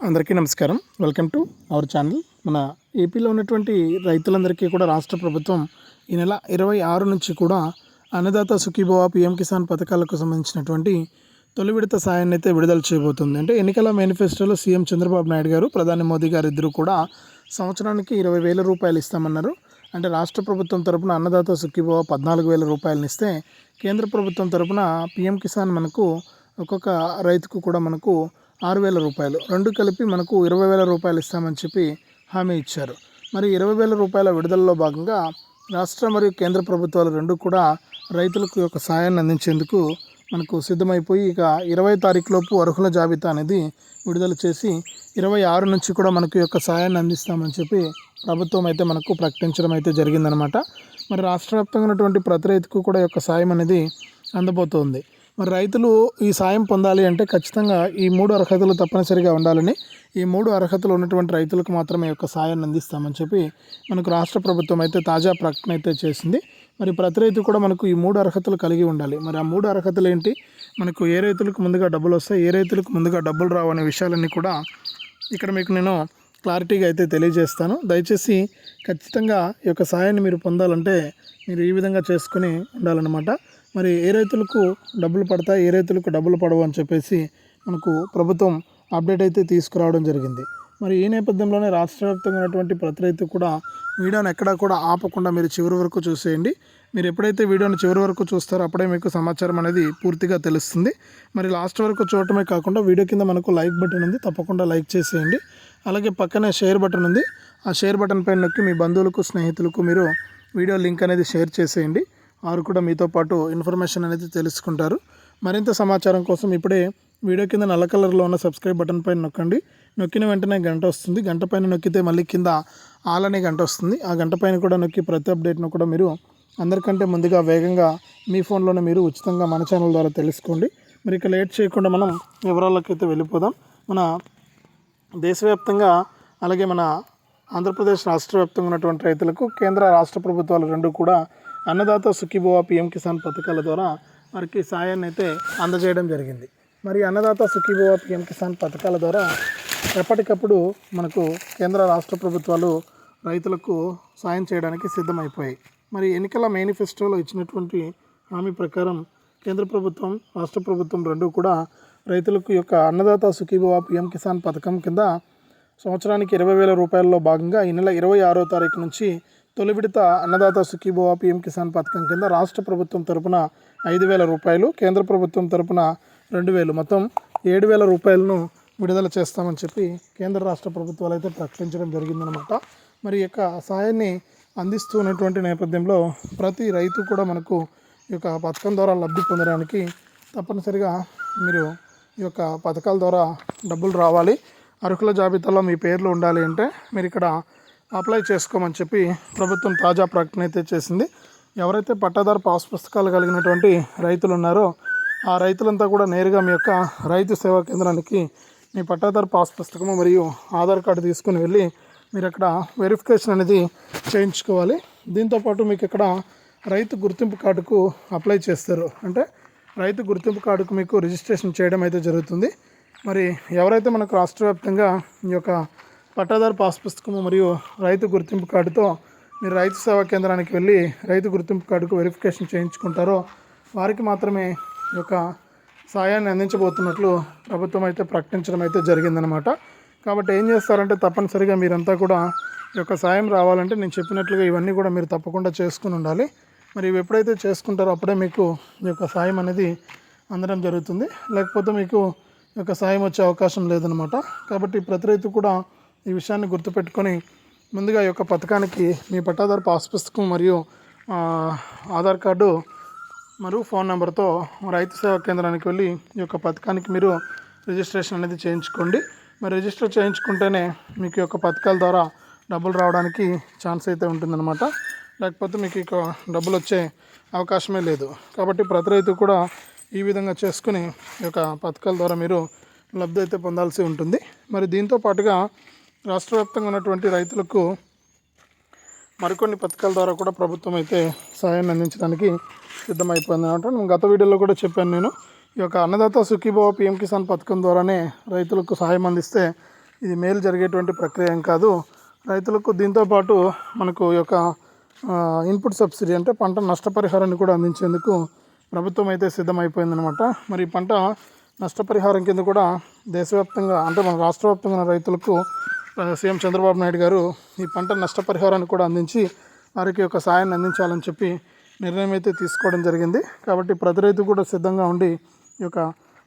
అందరికీ నమస్కారం. Welcome to our channel మన ఏపీలో ఉన్నటువంటి రైతులందరికీ కూడా రాష్ట్ర ప్రభుత్వం ఈ నెల ఇరవై ఆరు నుంచి కూడా అన్నదాత సుఖీభవ పిఎం కిసాన్ పథకాలకు సంబంధించినటువంటి తొలి విడత సాయాన్ని అయితే విడుదల చేయబోతుంది. అంటే ఎన్నికల మేనిఫెస్టోలో సీఎం చంద్రబాబు నాయుడు గారు ప్రధాని మోదీ గారు ఇద్దరు కూడా సంవత్సరానికి ఇరవై వేల రూపాయలు ఇస్తామన్నారు. అంటే రాష్ట్ర ప్రభుత్వం తరపున అన్నదాత సుఖీభవ పద్నాలుగు వేల రూపాయలను ఇస్తే కేంద్ర ప్రభుత్వం తరపున పిఎం కిసాన్ మనకు ఒక్కొక్క రైతుకు కూడా మనకు ఆరు వేల రూపాయలు. రెండు కలిపి మనకు ఇరవై వేల రూపాయలు ఇస్తామని చెప్పి హామీ ఇచ్చారు. మరి ఇరవై వేల రూపాయల విడుదలలో భాగంగా రాష్ట్ర మరియు కేంద్ర ప్రభుత్వాలు రెండు కూడా రైతులకు యొక్క సాయాన్ని అందించేందుకు మనకు సిద్ధమైపోయి ఇక ఇరవై తారీఖులోపు అర్హుల జాబితా అనేది విడుదల చేసి ఇరవై ఆరు నుంచి కూడా మనకు యొక్క సాయాన్ని అందిస్తామని చెప్పి ప్రభుత్వం అయితే మనకు ప్రకటించడం అయితే జరిగిందనమాట. మరి రాష్ట్ర వ్యాప్తంగా ఉన్నటువంటి ప్రతి రైతుకు కూడా యొక్క సాయం అనేది అందబోతోంది. మరి రైతులు ఈ సాయం పొందాలి అంటే ఖచ్చితంగా ఈ మూడు అర్హతలు తప్పనిసరిగా ఉండాలని ఈ మూడు అర్హతలు ఉన్నటువంటి రైతులకు మాత్రమే యొక్క సాయాన్ని అందిస్తామని చెప్పి మనకు రాష్ట్ర ప్రభుత్వం అయితే తాజా ప్రకటన అయితే చేసింది. మరి ప్రతి రైతు కూడా మనకు ఈ మూడు అర్హతలు కలిగి ఉండాలి. మరి ఆ మూడు అర్హతలు ఏంటి? మనకు ఏ రైతులకు ముందుగా డబ్బులు వస్తాయి ఏ రైతులకు ముందుగా డబ్బులు రావు అనే విషయాలన్నీ కూడా ఇక్కడ మీకు నేను క్లారిటీగా అయితే తెలియజేస్తాను. దయచేసి ఖచ్చితంగా ఈ యొక్క సాయాన్ని మీరు పొందాలంటే మీరు ఈ విధంగా చేసుకుని ఉండాలన్నమాట. మరి ఏ రైతులకు డబ్బులు పడతాయి ఏ రైతులకు డబ్బులు పడవు అని చెప్పేసి మనకు ప్రభుత్వం అప్డేట్ అయితే తీసుకురావడం జరిగింది. మరి ఈ నేపథ్యంలోనే రాష్ట్ర వ్యాప్తంగా ఉన్నటువంటి ప్రతి రైతు కూడా వీడియోని ఎక్కడా కూడా ఆపకుండా మీరు చివరి వరకు చూసేయండి. మీరు ఎప్పుడైతే వీడియోని చివరి వరకు చూస్తారో అప్పుడే మీకు సమాచారం అనేది పూర్తిగా తెలుస్తుంది. మరి లాస్ట్ వరకు చూడటమే కాకుండా వీడియో కింద మనకు లైక్ బటన్ ఉంది తప్పకుండా లైక్ చేసేయండి. అలాగే పక్కనే షేర్ బటన్ ఉంది. ఆ షేర్ బటన్ పైన నొక్కి మీ బంధువులకు స్నేహితులకు మీరు వీడియో లింక్ అనేది షేర్ చేసేయండి. వారు కూడా మీతో పాటు ఇన్ఫర్మేషన్ అనేది తెలుసుకుంటారు. మరింత సమాచారం కోసం ఇప్పుడే వీడియో కింద నల్ల కలర్లో ఉన్న సబ్స్క్రైబ్ బటన్ పైన నొక్కండి. నొక్కిన వెంటనే గంట వస్తుంది. గంట పైన నొక్కితే మళ్ళీ కింద ఆల్ అనే గంట వస్తుంది. ఆ గంట పైన కూడా నొక్కి ప్రతి అప్డేట్ను కూడా మీరు అందరికంటే ముందుగా వేగంగా మీ ఫోన్లోనే మీరు ఉచితంగా మన ఛానల్ ద్వారా తెలుసుకోండి. మరి ఇక లేట్ చేయకుండా మనం వివరాల్లోకి అయితే వెళ్ళిపోదాం. మన దేశవ్యాప్తంగా అలాగే మన ఆంధ్రప్రదేశ్ రాష్ట్ర వ్యాప్తంగా ఉన్నటువంటి రైతులకు కేంద్ర రాష్ట్ర ప్రభుత్వాలు రెండు కూడా అన్నదాత సుఖీభవ పిఎం కిసాన్ పథకాల ద్వారా వారికి సాయాన్ని అయితే అందజేయడం జరిగింది. మరి అన్నదాత సుఖీభవ పిఎం కిసాన్ పథకాల ద్వారా ఎప్పటికప్పుడు మనకు కేంద్ర రాష్ట్ర ప్రభుత్వాలు రైతులకు సాయం చేయడానికి సిద్ధమైపోయాయి. మరి ఎన్నికల మేనిఫెస్టోలో ఇచ్చినటువంటి హామీ ప్రకారం కేంద్ర ప్రభుత్వం రాష్ట్ర ప్రభుత్వం రెండు కూడా రైతులకు యొక్క అన్నదాత సుఖీభవ పిఎం కిసాన్ పథకం కింద సంవత్సరానికి ఇరవై వేల రూపాయల్లో భాగంగా ఈ నెల ఇరవై ఆరో తారీఖు నుంచి తొలి విడత అన్నదాత సుఖీభవ పిఎం కిసాన్ పథకం కింద రాష్ట్ర ప్రభుత్వం తరపున ఐదు వేల రూపాయలు కేంద్ర ప్రభుత్వం తరపున రెండు వేలు. మొత్తం ఏడు వేల రూపాయలను విడుదల చేస్తామని చెప్పి కేంద్ర రాష్ట్ర ప్రభుత్వాలు అయితే ప్రకటించడం జరిగిందనమాట మరి ఈ యొక్క సాయాన్ని అందిస్తూ ఉన్నటువంటి నేపథ్యంలో ప్రతి రైతు కూడా మనకు ఈ యొక్క పథకం ద్వారా లబ్ధి పొందడానికి తప్పనిసరిగా మీరు ఈ యొక్క పథకాల ద్వారా డబ్బులు రావాలి. అర్హుల జాబితాలో మీ పేర్లు ఉండాలి అంటే మీరు ఇక్కడ అప్లై చేసుకోమని చెప్పి ప్రభుత్వం తాజా ప్రకటన అయితే చేసింది. ఎవరైతే పట్టాదారు పాస్ పుస్తకాలు కలిగినటువంటి రైతులు ఉన్నారో ఆ రైతులంతా కూడా నేరుగా మీ యొక్క రైతు సేవా కేంద్రానికి మీ పట్టాదారు పాస్ పుస్తకము మరియు ఆధార్ కార్డు తీసుకుని వెళ్ళి మీరు అక్కడ వెరిఫికేషన్ అనేది చేయించుకోవాలి. దీంతోపాటు మీకు ఇక్కడ రైతు గుర్తింపు కార్డుకు అప్లై చేస్తారు. అంటే రైతు గుర్తింపు కార్డుకు మీకు రిజిస్ట్రేషన్ చేయడం అయితే జరుగుతుంది. మరి ఎవరైతే మనకు రాష్ట్ర వ్యాప్తంగా ఈ యొక్క పట్టాదారు పాస్ పుస్తకము మరియు రైతు గుర్తింపు కార్డుతో మీరు రైతు సేవా కేంద్రానికి వెళ్ళి రైతు గుర్తింపు కార్డుకు వెరిఫికేషన్ చేయించుకుంటారో వారికి మాత్రమే ఈ యొక్క సాయాన్ని అందించబోతున్నట్లు ప్రభుత్వం అయితే ప్రకటించడం అయితే జరిగిందనమాట కాబట్టి ఏం చేస్తారంటే తప్పనిసరిగా మీరంతా కూడా ఈ యొక్క సాయం రావాలంటే నేను చెప్పినట్లుగా ఇవన్నీ కూడా మీరు తప్పకుండా చేసుకుని ఉండాలి. మరి ఇవి ఎప్పుడైతే చేసుకుంటారో అప్పుడే మీకు ఈ యొక్క సాయం అనేది అందడం జరుగుతుంది. లేకపోతే మీకు ఈ యొక్క సాయం వచ్చే అవకాశం లేదనమాట కాబట్టి ప్రతి రైతు కూడా ఈ విషయాన్ని గుర్తుపెట్టుకొని ముందుగా ఈ యొక్క పథకానికి మీ పట్టాదారు పాస్ పుస్తకం మరియు ఆధార్ కార్డు మరియు ఫోన్ నెంబర్తో రైతు సేవా కేంద్రానికి వెళ్ళి ఈ యొక్క పథకానికి మీరు రిజిస్ట్రేషన్ అనేది చేయించుకోండి. మరి రిజిస్టర్ చేయించుకుంటేనే మీకు యొక్క పథకాల ద్వారా డబ్బులు రావడానికి ఛాన్స్ అయితే ఉంటుందన్నమాట. లేకపోతే మీకు ఇక డబ్బులు వచ్చే అవకాశమే లేదు. కాబట్టి ప్రతి రైతు కూడా ఈ విధంగా చేసుకుని ఈ యొక్క పథకాల ద్వారా మీరు లబ్ధి అయితే పొందాల్సి ఉంటుంది. మరి దీంతో పాటుగా రాష్ట్ర వ్యాప్తంగా ఉన్నటువంటి రైతులకు మరికొన్ని పథకాల ద్వారా కూడా ప్రభుత్వం అయితే సహాయాన్ని అందించడానికి సిద్ధమైపోయింది అనమాట గత వీడియోలో కూడా చెప్పాను నేను. ఈ యొక్క అన్నదాత సుఖీభవ పిఎం కిసాన్ పథకం ద్వారానే రైతులకు సహాయం అందిస్తే ఇది మేలు జరిగేటువంటి ప్రక్రియ ఏం కాదు. రైతులకు దీంతో పాటు మనకు ఈ యొక్క ఇన్పుట్ సబ్సిడీ అంటే పంట నష్టపరిహారాన్ని కూడా అందించేందుకు ప్రభుత్వం అయితే సిద్ధమైపోయిందనమాట మరి ఈ పంట నష్టపరిహారం కింద కూడా దేశవ్యాప్తంగా అంటే మన రాష్ట్ర వ్యాప్తంగా ఉన్న రైతులకు సీఎం చంద్రబాబు నాయుడు గారు ఈ పంట నష్టపరిహారాన్ని కూడా అందించి వారికి ఒక సాయాన్ని అందించాలని చెప్పి నిర్ణయం అయితే తీసుకోవడం జరిగింది. కాబట్టి ప్రతి రైతు కూడా సిద్ధంగా ఉండి ఈ యొక్క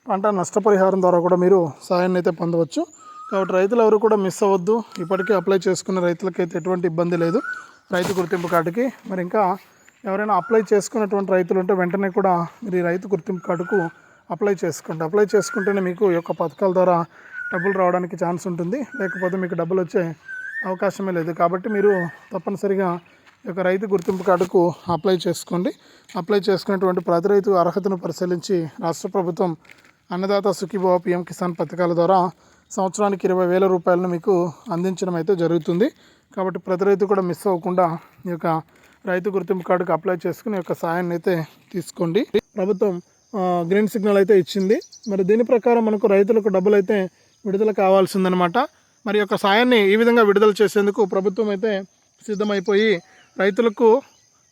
పంట నష్టపరిహారం ద్వారా కూడా మీరు సాయాన్ని అయితే పొందవచ్చు. కాబట్టి రైతులు ఎవరు కూడా మిస్ అవ్వద్దు. ఇప్పటికే అప్లై చేసుకున్న రైతులకైతే ఎటువంటి ఇబ్బంది లేదు. రైతు గుర్తింపు కార్డుకి మరి ఇంకా ఎవరైనా అప్లై చేసుకున్నటువంటి రైతులు ఉంటే వెంటనే కూడా మీరు ఈ రైతు గుర్తింపు కార్డుకు అప్లై చేసుకోండి అప్లై చేసుకుంటేనే మీకు ఈ యొక్క పథకాల ద్వారా డబ్బులు రావడానికి ఛాన్స్ ఉంటుంది. లేకపోతే మీకు డబ్బులు వచ్చే అవకాశమే లేదు. కాబట్టి మీరు తప్పనిసరిగా ఈ యొక్క రైతు గుర్తింపు కార్డుకు అప్లై చేసుకోండి. అప్లై చేసుకున్నటువంటి ప్రతి రైతు అర్హతను పరిశీలించి రాష్ట్ర ప్రభుత్వం అన్నదాత సుఖీభవ పిఎం కిసాన్ పథకాల ద్వారా సంవత్సరానికి ఇరవై వేల రూపాయలను మీకు అందించడం అయితే జరుగుతుంది. కాబట్టి ప్రతి రైతు కూడా మిస్ అవ్వకుండా ఈ యొక్క రైతు గుర్తింపు కార్డుకు అప్లై చేసుకుని యొక్క సాయాన్ని అయితే తీసుకోండి. ప్రభుత్వం గ్రీన్ సిగ్నల్ అయితే ఇచ్చింది. మరి దీని ప్రకారం మనకు రైతులకు డబ్బులు అయితే విడుదల కావాల్సిందనమాట. మరి యొక్క సాయాన్ని ఈ విధంగా విడుదల చేసేందుకు ప్రభుత్వం అయితే సిద్ధమైపోయి రైతులకు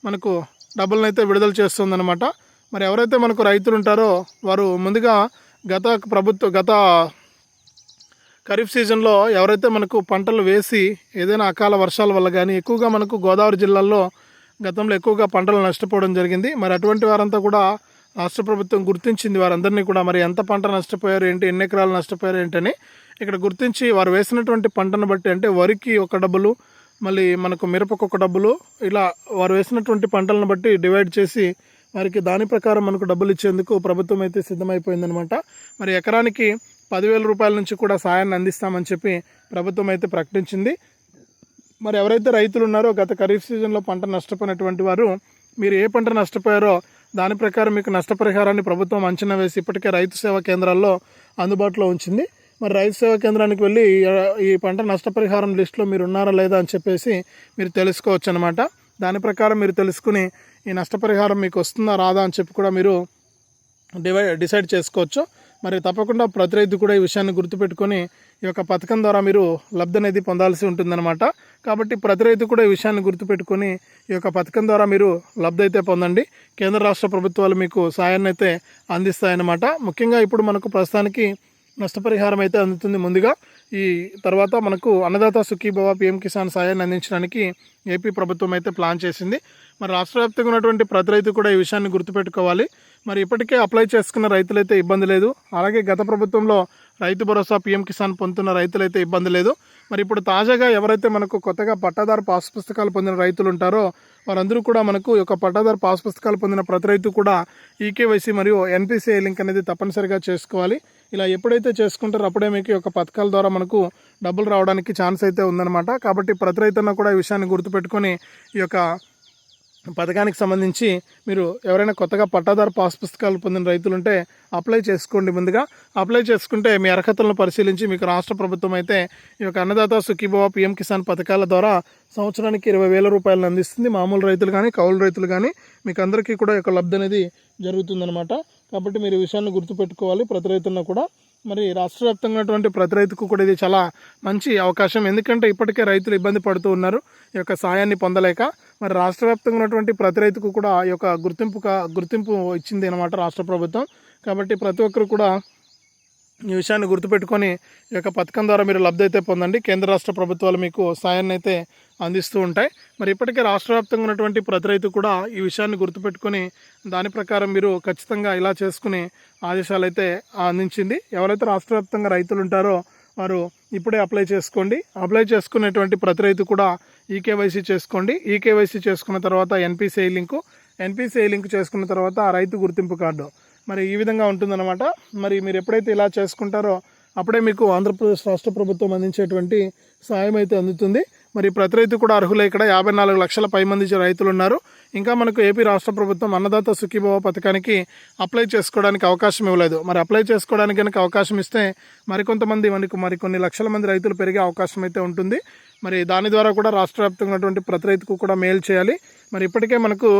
మనకు డబ్బులను అయితే విడుదల చేస్తుందన్నమాట మరి ఎవరైతే మనకు రైతులు ఉంటారో వారు ముందుగా గత ప్రభుత్వ గత ఖరీఫ్ సీజన్లో ఎవరైతే మనకు పంటలు వేసి ఏదైనా అకాల వర్షాల వల్ల కానీ ఎక్కువగా మనకు గోదావరి జిల్లాల్లో గతంలో ఎక్కువగా పంటలు నష్టపోవడం జరిగింది. మరి అటువంటి వారంతా కూడా రాష్ట్ర ప్రభుత్వం గుర్తించింది వారందరినీ కూడా. మరి ఎంత పంట నష్టపోయారు ఏంటి ఎన్ని ఎకరాలు నష్టపోయారు ఏంటని ఇక్కడ గుర్తించి వారు వేసినటువంటి పంటను బట్టి అంటే వరికి ఒక డబ్బులు మళ్ళీ మనకు మిరపకు ఒక డబ్బులు ఇలా వారు వేసినటువంటి పంటలను బట్టి డివైడ్ చేసి వారికి దాని ప్రకారం మనకు డబ్బులు ఇచ్చేందుకు ప్రభుత్వం అయితే సిద్ధమైపోయిందనమాట. మరి ఎకరానికి పదివేల రూపాయల నుంచి కూడా సాయాన్ని అందిస్తామని చెప్పి ప్రభుత్వం అయితే ప్రకటించింది. మరి ఎవరైతే రైతులు ఉన్నారో గత ఖరీఫ్ సీజన్లో పంట నష్టపోయినటువంటి వారు మీరు ఏ పంట నష్టపోయారో దాని ప్రకారం మీకు నష్టపరిహారాన్ని ప్రభుత్వం అంచనా వేసి ఇప్పటికే రైతు సేవా కేంద్రాల్లో అందుబాటులో ఉంచింది. మరి రైతు సేవా కేంద్రానికి వెళ్ళి ఈ- పంట నష్టపరిహారం లిస్టులో మీరు ఉన్నారా లేదా అని చెప్పేసి మీరు తెలుసుకోవచ్చు అనమాట దాని ప్రకారం మీరు తెలుసుకుని ఈ నష్టపరిహారం మీకు వస్తుందా రాదా అని చెప్పి కూడా మీరు డివై డిసైడ్ చేసుకోవచ్చు. మరి తప్పకుండా ప్రతి రైతు కూడా ఈ విషయాన్ని గుర్తుపెట్టుకొని ఈ యొక్క పథకం ద్వారా మీరు లబ్ధి అనేది పొందాల్సి ఉంటుందన్నమాట. కాబట్టి ప్రతి రైతు కూడా ఈ విషయాన్ని గుర్తుపెట్టుకొని ఈ యొక్క పథకం ద్వారా మీరు లబ్ధి అయితే పొందండి. కేంద్ర రాష్ట్ర ప్రభుత్వాలు మీకు సాయాన్ని అయితే అందిస్తాయన్నమాట. ముఖ్యంగా ఇప్పుడు మనకు ప్రస్తుతానికి నష్టపరిహారం అయితే అందుతుంది ముందుగా. ఈ తర్వాత మనకు అన్నదాత సుఖీభవ పిఎం కిసాన్ సాయాన్ని అందించడానికి ఏపీ ప్రభుత్వం అయితే ప్లాన్ చేసింది. మరి రాష్ట్ర వ్యాప్తంగా ఉన్నటువంటి ప్రతి రైతు కూడా ఈ విషయాన్ని గుర్తుపెట్టుకోవాలి. మరి ఇప్పటికే అప్లై చేసుకున్న రైతులైతే ఇబ్బంది లేదు. అలాగే గత ప్రభుత్వంలో రైతు భరోసా పీఎం కిసాన్ పొందుతున్న రైతులైతే ఇబ్బంది లేదు. మరి ఇప్పుడు తాజాగా ఎవరైతే మనకు కొత్తగా పట్టాదారు పాస్ పుస్తకాలు పొందిన రైతులు ఉంటారో వారందరూ కూడా మనకు ఈ యొక్క పట్టాదారు పాస్ పుస్తకాలు పొందిన ప్రతి రైతు కూడా ఈకేవైసీ మరియు ఎన్పిసిఐ లింక్ అనేది తప్పనిసరిగా చేసుకోవాలి. ఇలా ఎప్పుడైతే చేసుకుంటారో అప్పుడే మీకు ఈ యొక్క పథకాల ద్వారా మనకు డబ్బులు రావడానికి ఛాన్స్ అయితే ఉందన్నమాట. కాబట్టి ప్రతి రైతున్న కూడా ఈ విషయాన్ని గుర్తుపెట్టుకొని ఈ యొక్క పథకానికి సంబంధించి మీరు ఎవరైనా కొత్తగా పట్టాదారు పాస్ పుస్తకాలు పొందిన రైతులు ఉంటే అప్లై చేసుకోండి ముందుగా. అప్లై చేసుకుంటే మీ అర్హతలను పరిశీలించి మీకు రాష్ట్ర ప్రభుత్వం అయితే ఈ యొక్క అన్నదాత సుఖీభవ పిఎం కిసాన్ పథకాల ద్వారా సంవత్సరానికి ఇరవై వేల రూపాయలను అందిస్తుంది. మామూలు రైతులు కానీ కౌలు రైతులు కానీ మీకు అందరికీ కూడా ఈ యొక్క లబ్ధి అనేది జరుగుతుందన్నమాట. కాబట్టి మీరు ఈ విషయాన్ని గుర్తుపెట్టుకోవాలి. ప్రతి రైతున్న కూడా మరి రాష్ట్ర వ్యాప్తంగా ఉన్నటువంటి ప్రతి రైతుకు కూడా ఇది చాలా మంచి అవకాశం. ఎందుకంటే ఇప్పటికే రైతులు ఇబ్బంది పడుతూ ఉన్నారు. ఈ యొక్క సాయాన్ని పొందలేక మరి రాష్ట్ర వ్యాప్తంగా ఉన్నటువంటి ప్రతి రైతుకు కూడా ఈ యొక్క గుర్తింపు గుర్తింపు ఇచ్చింది అనమాట రాష్ట్ర ప్రభుత్వం. కాబట్టి ప్రతి ఒక్కరు కూడా ఈ విషయాన్ని గుర్తుపెట్టుకొని ఈ యొక్క పథకం ద్వారా మీరు లబ్ధి అయితే పొందండి. కేంద్ర రాష్ట్ర ప్రభుత్వాలు మీకు సాయాన్ని అయితే అందిస్తూ ఉంటాయి. మరి ఇప్పటికే రాష్ట్ర వ్యాప్తంగా ఉన్నటువంటి ప్రతి రైతు కూడా ఈ విషయాన్ని గుర్తుపెట్టుకొని దాని ప్రకారం మీరు ఖచ్చితంగా ఇలా చేసుకుని ఆదేశాలు అయితే అందించింది. ఎవరైతే రాష్ట్ర వ్యాప్తంగా రైతులు ఉంటారో వారు ఇప్పుడే అప్లై చేసుకోండి. అప్లై చేసుకునేటువంటి ప్రతి రైతు కూడా ఈకేవైసీ చేసుకోండి. ఈకేవైసీ చేసుకున్న తర్వాత ఎన్పిసిఐ లింకు. ఎన్పిసిఐ లింక్ చేసుకున్న తర్వాత ఆ రైతు గుర్తింపు కార్డు. మరి ఈ విధంగా ఉంటుందన్నమాట. మరి మీరు ఎప్పుడైతే ఇలా చేసుకుంటారో అప్పుడే మీకు ఆంధ్రప్రదేశ్ రాష్ట్ర ప్రభుత్వం అందించేటువంటి సాయం అయితే అందుతుంది. మరి ప్రతి రైతు కూడా అర్హులే. ఇక్కడ యాభై నాలుగు లక్షల పై మంది రైతులు ఉన్నారు ఇంకా మనకు ఏపీ రాష్ట్ర ప్రభుత్వం అన్నదాత సుఖీభవ పథకానికి అప్లై చేసుకోవడానికి అవకాశం ఇవ్వలేదు. మరి అప్లై చేసుకోవడానికి కనుక అవకాశం ఇస్తే మరికొంతమంది మనకు మరికొన్ని లక్షల మంది రైతులు పెరిగే అవకాశం అయితే ఉంటుంది. మరి దాని ద్వారా కూడా రాష్ట్ర వ్యాప్తంగా ఉన్నటువంటి ప్రతి రైతుకు కూడా మేలు చేయాలి. మరి ఇప్పటికే మనకు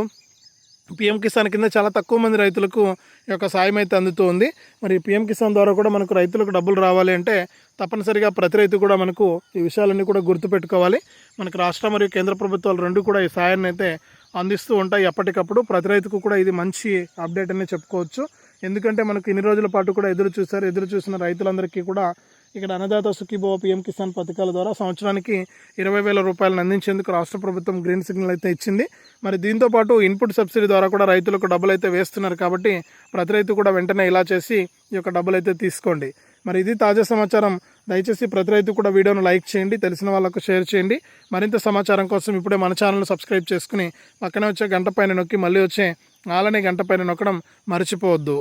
పిఎం కిసాన్ కింద చాలా తక్కువ మంది రైతులకు ఈ యొక్క సాయం అయితే అందుతోంది. మరి పిఎం కిసాన్ ద్వారా కూడా మనకు రైతులకు డబ్బులు రావాలి అంటే తప్పనిసరిగా ప్రతి రైతు కూడా మనకు ఈ విషయాలన్నీ కూడా గుర్తుపెట్టుకోవాలి. మనకు రాష్ట్ర మరియు కేంద్ర ప్రభుత్వాలు రెండు కూడా ఈ సాయాన్ని అయితే అందిస్తూ ఉంటాయి ఎప్పటికప్పుడు ప్రతి రైతుకు కూడా ఇది మంచి అప్డేట్ అనే చెప్పుకోవచ్చు. ఎందుకంటే మనకు ఇన్ని రోజుల పాటు కూడా ఎదురు చూశారు. ఎదురు చూసిన రైతులందరికీ కూడా ఇక్కడ అన్నదాత సుఖీభవ పిఎం కిసాన్ పథకాల ద్వారా సంవత్సరానికి ఇరవై వేల రూపాయలను అందించేందుకు రాష్ట్ర ప్రభుత్వం గ్రీన్ సిగ్నల్ అయితే ఇచ్చింది. మరి దీంతో పాటు ఇన్పుట్ సబ్సిడీ ద్వారా కూడా రైతులకు డబ్బులు అయితే వేస్తున్నారు కాబట్టి ప్రతి రైతు కూడా వెంటనే ఇలా చేసి ఈ యొక్క డబ్బులు అయితే తీసుకోండి. మరి ఇది తాజా సమాచారం. దయచేసి ప్రతి రైతు కూడా వీడియోను లైక్ చేయండి తెలిసిన వాళ్ళకు షేర్ చేయండి. మరింత సమాచారం కోసం ఇప్పుడే మన ఛానల్ను సబ్స్క్రైబ్ చేసుకుని పక్కనే వచ్చే గంట పైన నొక్కి మళ్ళీ వచ్చే ఆలనే గంట పైన నొక్కడం మర్చిపోవద్దు.